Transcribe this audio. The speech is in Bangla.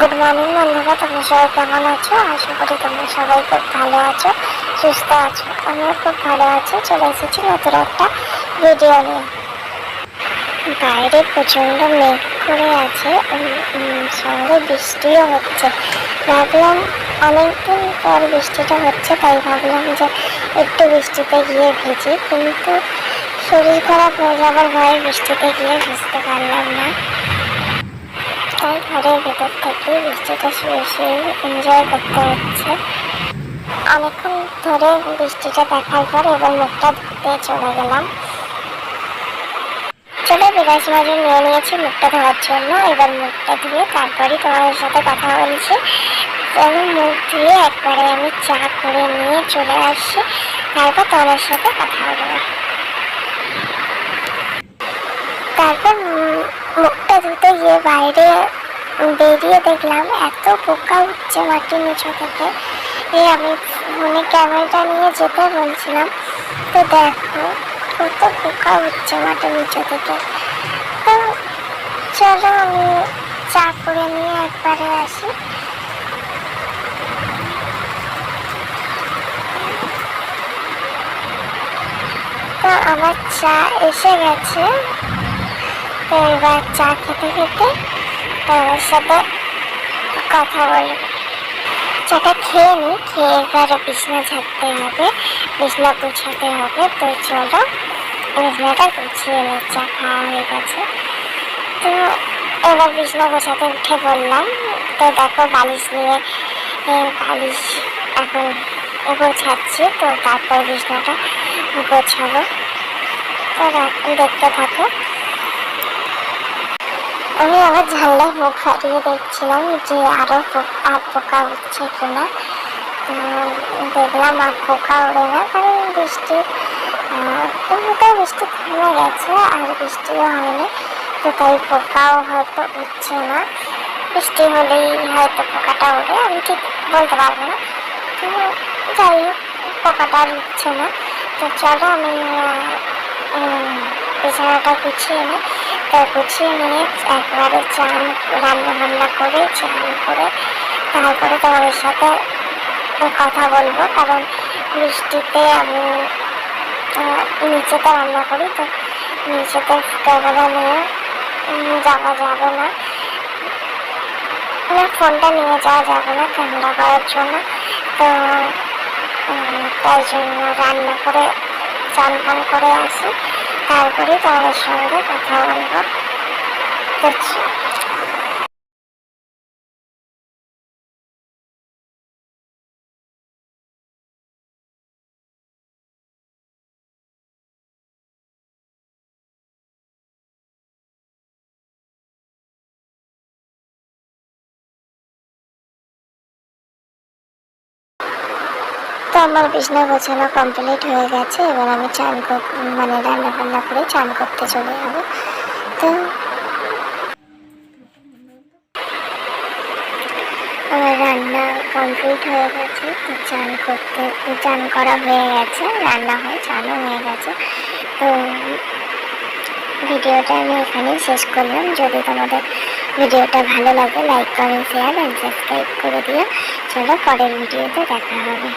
গুড মর্নিং বন্ধুরা, তোমরা সবাই কেমন আছো? আশা করি তোমরা সবাই খুব ভালো আছো, সুস্থ আছো। আমিও খুব ভালো আছি, চলে এসেছি নতুন একটা ভিডিও নিয়ে। বাইরে প্রচণ্ড মেঘ করে আছে সঙ্গে বৃষ্টিও হচ্ছে। ভাবলাম অনেকদিন পর বৃষ্টিটা হচ্ছে, তাই ভাবলাম যে একটু বৃষ্টিতে গিয়ে ভিজি, কিন্তু শরীর খারাপ হয়ে যাবার ভয়ে বৃষ্টিতে গিয়ে ভিজতে পারলাম না। ঘরের ভেতর থেকে বৃষ্টিটা শুয়ে এনজয় করতে হচ্ছে। অনেকক্ষণ ধরে বৃষ্টিটা দেখার পর এবার মুখটা ধুতে চলে গেলাম। চলে বিরাজ মাজুর নিয়ে নিয়েছি মুখটা ধোয়ার জন্য। এবার মুখটা ধুয়ে তারপরই তোমাদের সাথে কথা বলছি। আমি মুখ ধুয়ে একবারে আমি চা করে নিয়ে চলে আসছি। তারপর তোমাদের সাথে কথা বলব। তারপর মুখটা ধুতে গিয়ে বাইরে বেরিয়ে দেখলাম, এত পোকা উঠছে মাটির নিচে থেকে। এই আমি ফোনে ক্যামেরাটা নিয়ে যেতে বলছিলাম, তো দেখো কত পোকা উঠছে মাটির নিচে থেকে। তো চলো আমি চা করে নিয়ে একবারে আসি। তো আমার চা এসে গেছে। তো এবার চা খেতে খেতে তোমার সাথে কথা বলব চাটা খেয়ে নি, খেয়ে এবার বিছনা ঝাড়তে হবে, বিছনা গুছাতে হবে। তো চলো, বিছনাটা গুছিয়ে নি, চা খাওয়া হয়ে গেছে। তো এবার বিছনা গোছাতে উঠে বললাম তো দেখো বালিশ নিয়ে বালিশ এখন গোছাচ্ছি। তো তারপর বিছনাটা গোছাবো। তো দেখতে থাকো। আমি আবার জানলায় মুখ ফাটিয়ে দেখছিলাম যে আরও পো- আর পোকা উঠছে কিনা। তো দেখলাম আর পোকা ওড়ে না, কারণ বৃষ্টি এমনিতেও বৃষ্টি থেমে গেছে আর বৃষ্টিও হয়নি। তো তাই পোকাও হয়তো উঠছে না। বৃষ্টি হলেই হয়তো পোকাটা ওড়ে, আমি ঠিক বলতে পারব না। তো যাই হোক, পোকাটা আর উঠছে না। তো চলো আমি বিছানাটা গুছিয়ে নিই। তো গুছিয়ে নিয়ে একবারে চান, রান্না বান্না করে, চান করে, তারপরে তোমাদের সাথে কথা বলব কারণ বৃষ্টিতে আমি নিচেতে রান্না করি, তো নিচেতে ক্যামেরা নিয়ে যাওয়া যাবে না। আমার ফোনটা নিয়ে যাওয়া যাবে না ক্যামেরা করার জন্য, তো তাই জন্য রান্না করে চান করে আসি। তারপরে তাদের সঙ্গে কথা বলব তো তো আমার বিছনা গোছানো কমপ্লিট হয়ে গেছে। এবার আমি চান মানে রান্না বান্না করে চান করতে চলে যাব। তো আমার রান্না কমপ্লিট হয়ে গেছে। তো চান করতে চান করা হয়ে গেছে। রান্না হয়ে চানও হয়ে গেছে। তো ভিডিওটা আমি এখানেই শেষ করলাম। যদি তোমাদের ভিডিওটা ভালো লাগে like comment share and subscribe করে দিও। চলো পরের ভিডিওতে দেখা হবে।